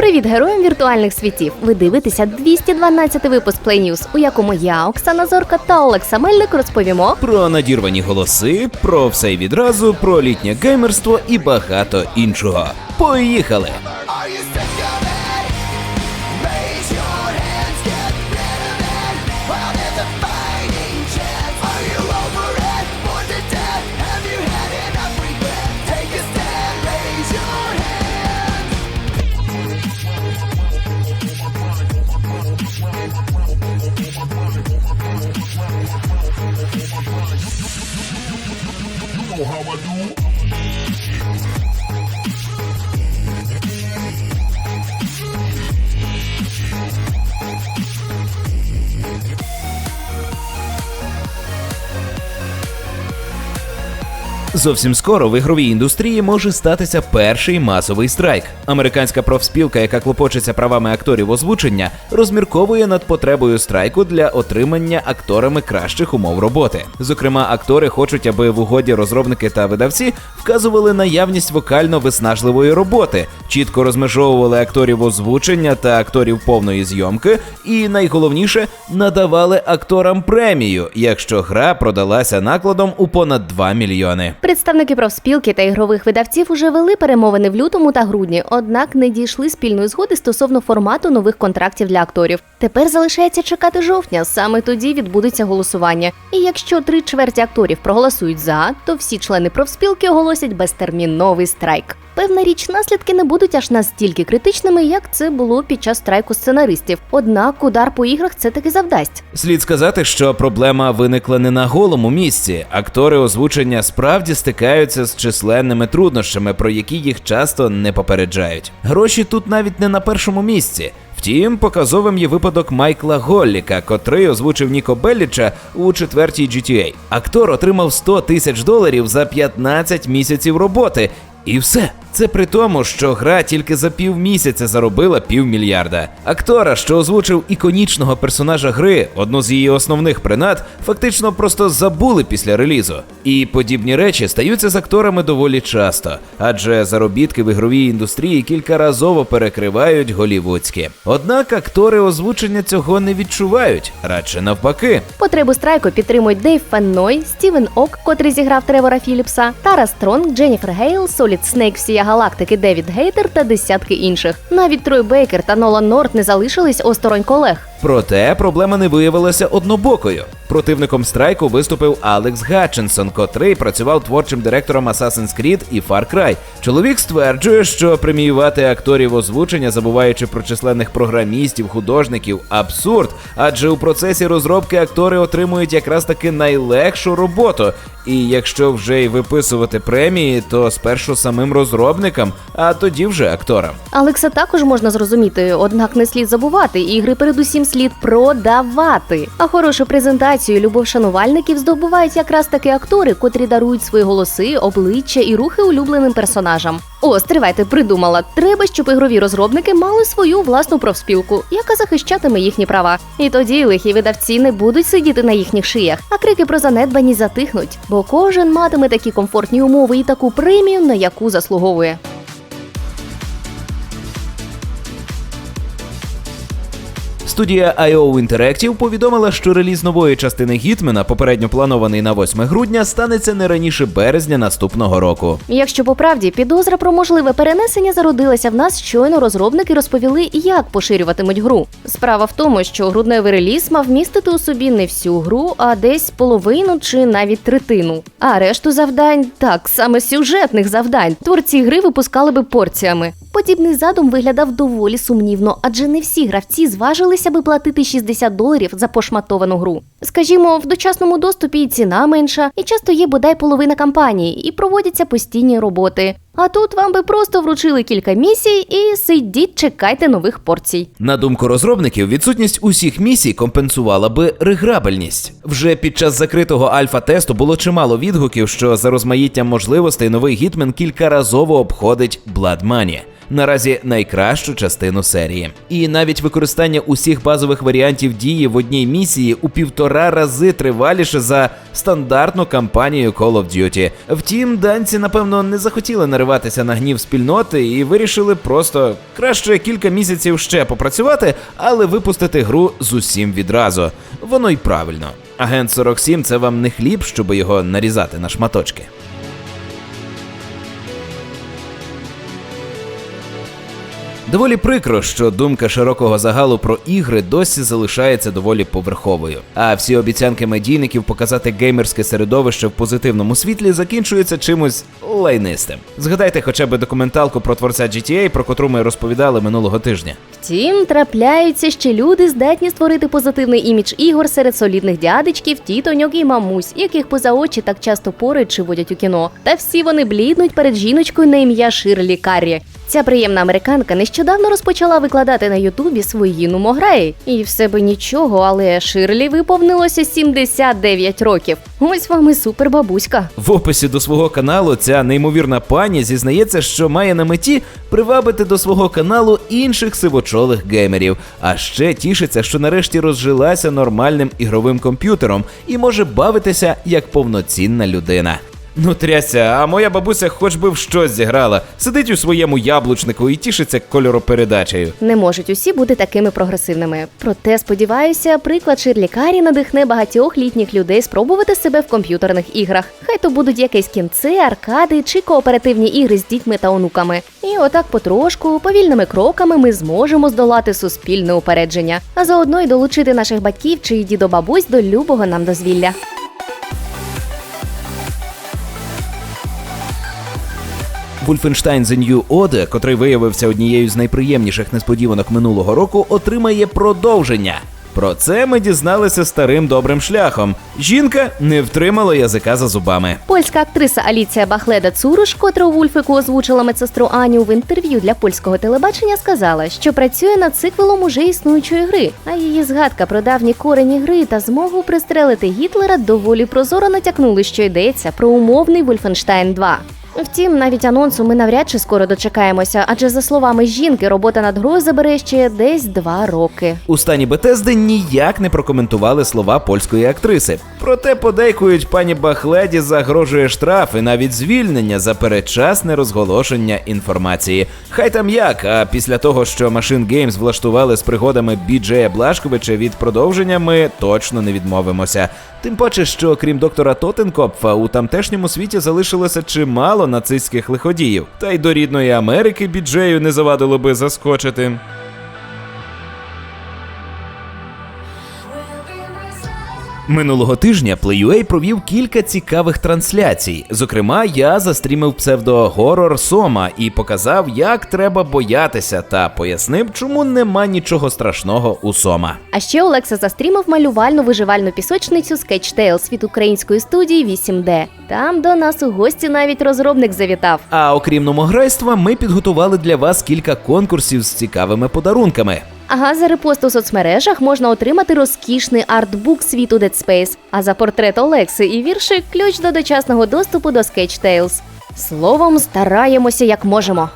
Привіт героям віртуальних світів! Ви дивитеся 212 випуск News, у якому я, Оксана Зорка та Олекса Мельник розповімо Про надірвані голоси, про все відразу, про літнє геймерство і багато іншого. Поїхали! Зовсім скоро в ігровій індустрії може статися перший масовий страйк. Американська профспілка, яка клопочеться правами акторів озвучення, розмірковує над потребою страйку для отримання акторами кращих умов роботи. Зокрема, актори хочуть, аби в угоді розробники та видавці вказували наявність вокально виснажливої роботи, чітко розмежовували акторів озвучення та акторів повної зйомки, і найголовніше надавали акторам премію, якщо гра продалася накладом у понад 2 мільйони. Представники профспілки та ігрових видавців уже вели перемовини в лютому та грудні, однак не дійшли спільної згоди стосовно формату нових контрактів для акторів. Тепер залишається чекати жовтня. Саме тоді відбудеться голосування. І якщо три чверті акторів проголосують за, то всі члени профспілки оголосять безтерміновий страйк. Певна річ, наслідки не будуть аж настільки критичними, як це було під час страйку сценаристів. Однак удар по іграх це таки завдасть. Слід сказати, що проблема виникла не на голому місці. Актори озвучення справді стикаються з численними труднощами, про які їх часто не попереджають. Гроші тут навіть не на першому місці. Втім, показовим є випадок Майкла Голліка, котрий озвучив Ніко Белліча у четвертій GTA. Актор отримав 100 тисяч доларів за 15 місяців роботи. І все. Це при тому, що гра тільки за півмісяця заробила півмільярда. Актора, що озвучив іконічного персонажа гри, одну з її основних принад, фактично просто забули після релізу. І подібні речі стаються з акторами доволі часто, адже заробітки в ігровій індустрії кількаразово перекривають голівудські. Однак актори озвучення цього не відчувають, радше навпаки. Потребу страйку підтримують Дейв Фенной, Стівен Ок, котрий зіграв Тревора Філіпса, Тара Стронг, Дженніфер Гейл, Солід Снейк всія галактики Девід Гейтер та десятки інших. Навіть Трой Бейкер та Нолан Норт не залишились осторонь колег. Проте проблема не виявилася однобокою. Противником страйку виступив Алекс Гатчинсон, котрий працював творчим директором Assassin's Creed і Far Cry. Чоловік стверджує, що преміювати акторів озвучення, забуваючи про численних програмістів, художників, абсурд, адже у процесі розробки актори отримують якраз таки найлегшу роботу. І якщо вже й виписувати премії, то спершу самим розробникам, а тоді вже акторам. Алекса також можна зрозуміти, однак не слід забувати, ігри передусім слід продавати. А хорошу презентацію, любов шанувальників здобувають якраз таки актори, котрі дарують свої голоси, обличчя і рухи улюбленим персонажам. О, стривайте, придумала. Треба, щоб ігрові розробники мали свою власну профспілку, яка захищатиме їхні права. І тоді лихі видавці не будуть сидіти на їхніх шиях, а крики про занедбаність затихнуть, бо кожен матиме такі комфортні умови і таку премію, на яку заслуговує. Студія IO Interactive повідомила, що реліз нової частини Гітмена, попередньо планований на 8 грудня, станеться не раніше березня наступного року. Якщо по правді підозра про можливе перенесення зародилася в нас, щойно розробники розповіли, як поширюватимуть гру. Справа в тому, що грудневий реліз мав містити у собі не всю гру, а десь половину чи навіть третину. А решту завдань, так саме сюжетних завдань, творці гри випускали би порціями. Подібний задум виглядав доволі сумнівно, адже не всі гравці зважилися би платити 60 доларів за пошматовану гру. Скажімо, в дочасному доступі ціна менша, і часто є бодай половина кампанії, і проводяться постійні роботи. А тут вам би просто вручили кілька місій і сидіть, чекайте нових порцій. На думку розробників, відсутність усіх місій компенсувала би реграбельність. Вже під час закритого альфа-тесту було чимало відгуків, що за розмаїттям можливостей новий гітмен кількаразово обходить Blood Money. Наразі найкращу частину серії. І навіть використання усіх базових варіантів дії в одній місії у півтора рази триваліше за стандартну кампанію Call of Duty. Втім, данці, напевно, не захотіли нариватися на гнів спільноти і вирішили просто краще кілька місяців ще попрацювати, але випустити гру з усім відразу. Воно й правильно. Агент 47 це вам не хліб, щоб його нарізати на шматочки. Доволі прикро, що думка широкого загалу про ігри досі залишається доволі поверховою. А всі обіцянки медійників показати геймерське середовище в позитивному світлі закінчуються чимось лайнистим. Згадайте хоча б документалку про творця GTA, про котру ми розповідали минулого тижня. Втім, трапляються ще люди, здатні створити позитивний імідж ігор серед солідних дядечків, тітоньок і мамусь, яких поза очі так часто поряд чи водять у кіно. Та всі вони бліднуть перед жіночкою на ім'я Ширлі Каррі. Ця приємна американка нещодавно розпочала викладати на Ютубі свої нумограї. І все би нічого, але Ширлі виповнилося 79 років. Ось вам і супербабуська. В описі до свого каналу ця неймовірна пані зізнається, що має на меті привабити до свого каналу інших сивочолих геймерів, а ще тішиться, що нарешті розжилася нормальним ігровим комп'ютером і може бавитися як повноцінна людина. Ну, тряся, а моя бабуся хоч би в щось зіграла, сидить у своєму яблучнику і тішиться кольоропередачею. Не можуть усі бути такими прогресивними. Проте, сподіваюся, приклад Ширлі Карі надихне багатьох літніх людей спробувати себе в комп'ютерних іграх. Хай то будуть якесь кінце, аркади чи кооперативні ігри з дітьми та онуками. І отак потрошку, повільними кроками ми зможемо здолати суспільне упередження, а заодно й долучити наших батьків чи дідо-бабусь до любого нам дозвілля. Wolfenstein The New Order, котрий виявився однією з найприємніших несподіванок минулого року, отримає продовження. Про це ми дізналися старим добрим шляхом. Жінка не втримала язика за зубами. Польська актриса Аліція Бахледа Цуруш, котра у Вульфику озвучила медсестру Аню в інтерв'ю для польського телебачення, сказала, що працює над циквелом уже існуючої гри. А її згадка про давні корені гри та змогу пристрелити Гітлера доволі прозоро натякнули, що йдеться про умовний Вольфенштайн 2. Втім, навіть анонсу ми навряд чи скоро дочекаємося, адже за словами жінки, робота над грою забере ще десь два роки. У стані Бетезди ніяк не прокоментували слова польської актриси. Проте подейкують пані Бахледі загрожує штраф і навіть звільнення за передчасне розголошення інформації. Хай там як, а після того, що Machine Games влаштували з пригодами Біджея Блашковича від продовження, ми точно не відмовимося. Тим паче, що крім доктора Тотенкопфа, у тамтешньому світі залишилося чимало нацистських лиходіїв. Та й до рідної Америки Біджею не завадило би заскочити. Минулого тижня PlayUA провів кілька цікавих трансляцій. Зокрема, я застрімив псевдогорор Сома і показав, як треба боятися, та пояснив, чому нема нічого страшного у Сома. А ще Олекса застрімив малювальну виживальну пісочницю Sketch Tales від української студії 8D. Там до нас у гості навіть розробник завітав. А окрім номограйства, ми підготували для вас кілька конкурсів з цікавими подарунками. Ага, за репост у соцмережах можна отримати розкішний артбук світу Dead Space, а за портрет Олекси і вірші ключ до дочасного доступу до Sketch Tales. Словом, стараємося як можемо.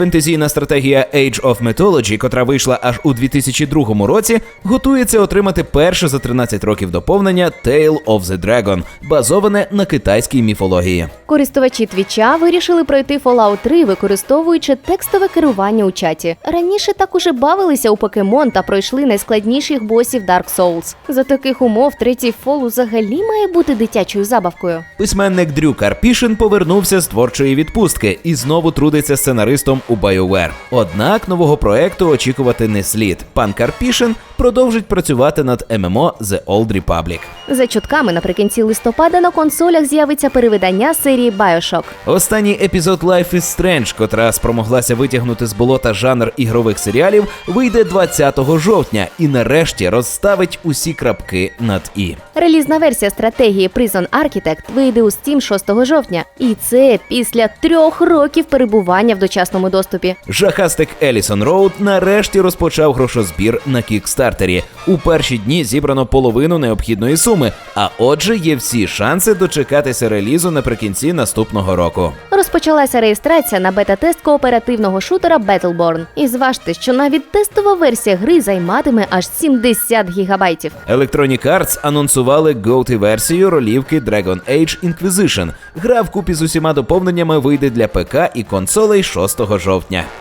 Фентезійна стратегія Age of Mythology, котра вийшла аж у 2002 році, готується отримати перше за 13 років доповнення Tale of the Dragon, базоване на китайській міфології. Користувачі Твіча вирішили пройти Fallout 3, використовуючи текстове керування у чаті. Раніше так уже бавилися у покемон та пройшли найскладніших босів Dark Souls. За таких умов третій фол взагалі має бути дитячою забавкою. Письменник Дрю Карпішин повернувся з творчої відпустки і знову трудиться сценаристом у BioWare. Однак нового проекту очікувати не слід. Пан Карпішин продовжить працювати над ММО The Old Republic. За чутками, наприкінці листопада на консолях з'явиться перевидання серії Bioshock. Останній епізод Life is Strange, котра спромоглася витягнути з болота жанр ігрових серіалів, вийде 20 жовтня і нарешті розставить усі крапки над і. Релізна версія стратегії Prison Architect вийде у Steam 6 жовтня, і це після трьох років перебування в дочасному доступі. Жахастик Елісон Роуд нарешті розпочав грошозбір на кікстартері. У перші дні зібрано половину необхідної суми, а отже, є всі шанси дочекатися релізу наприкінці наступного року. Розпочалася реєстрація на бета-тест кооперативного шутера Battleborn. І зважте, що навіть тестова версія гри займатиме аж 70 гігабайтів. Electronic Arts анонсували GOTY версію ролівки Dragon Age Inquisition. Гра вкупі з усіма доповненнями вийде для ПК і консолей 6 жовтня.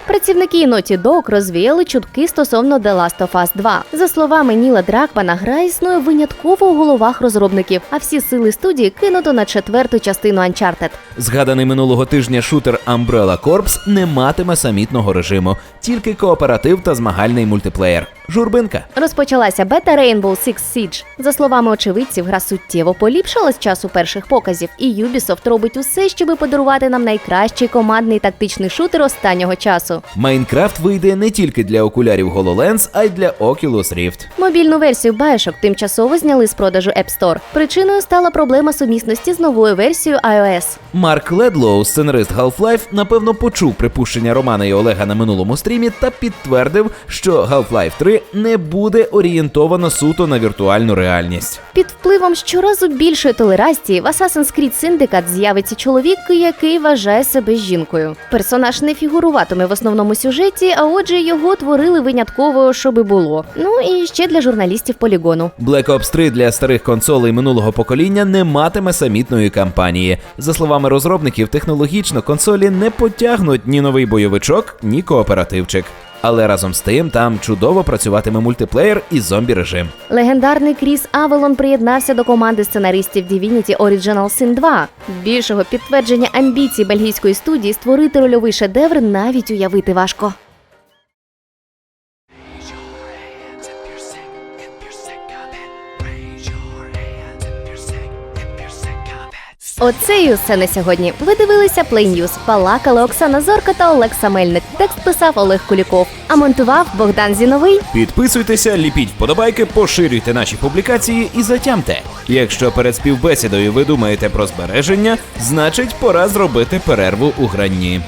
Працівники Naughty Dog розвіяли чутки стосовно The Last of Us 2. За словами Ніла Дракмана, гра існує винятково у головах розробників, а всі сили студії кинуто на четверту частину Uncharted. Згаданий минулого тижня шутер Umbrella Corps не матиме самітного режиму, тільки кооператив та змагальний мультиплеєр. Журбинка. Розпочалася бета Rainbow Six Siege. За словами очевидців, гра суттєво поліпшила з часу перших показів, і Ubisoft робить усе, щоби подарувати нам найкращий командний тактичний шутер останнього часу. Майнкрафт вийде не тільки для окулярів HoloLens, а й для Oculus Rift. Мобільну версію Bioshock тимчасово зняли з продажу App Store. Причиною стала проблема сумісності з новою версією iOS. Марк Ледлоу, сценарист Half-Life, напевно почув припущення Романа і Олега на минулому стрімі та підтвердив, що Half-Life 3 не буде орієнтовано суто на віртуальну реальність. Під впливом щоразу більшої толерації в Assassin's Creed Syndicate з'явиться чоловік, який вважає себе жінкою. Персонаж не фігуруватиме в основному сюжеті, а отже, його творили винятково, щоби було. Ну і ще для журналістів полігону. Black Ops 3 для старих консолей минулого покоління не матиме самітної кампанії. За словами розробників, технологічно консолі не потягнуть ні новий бойовичок, ні кооперативчик. Але разом з тим там чудово працюватиме мультиплеєр і зомбі режим. Легендарний Кріс Авелон приєднався до команди сценаристів Divinity Original Sin 2. Більшого підтвердження амбіцій бельгійської студії створити рольовий шедевр навіть уявити важко. Оце і усе на сьогодні. Ви дивилися Play News. Палакали Оксана Зорка та Олекса Мельник. Текст писав Олег Куліков. А монтував Богдан Зіновий. Підписуйтеся, ліпіть вподобайки, поширюйте наші публікації і затямте. Якщо перед співбесідою ви думаєте про збереження, значить пора зробити перерву у гранні.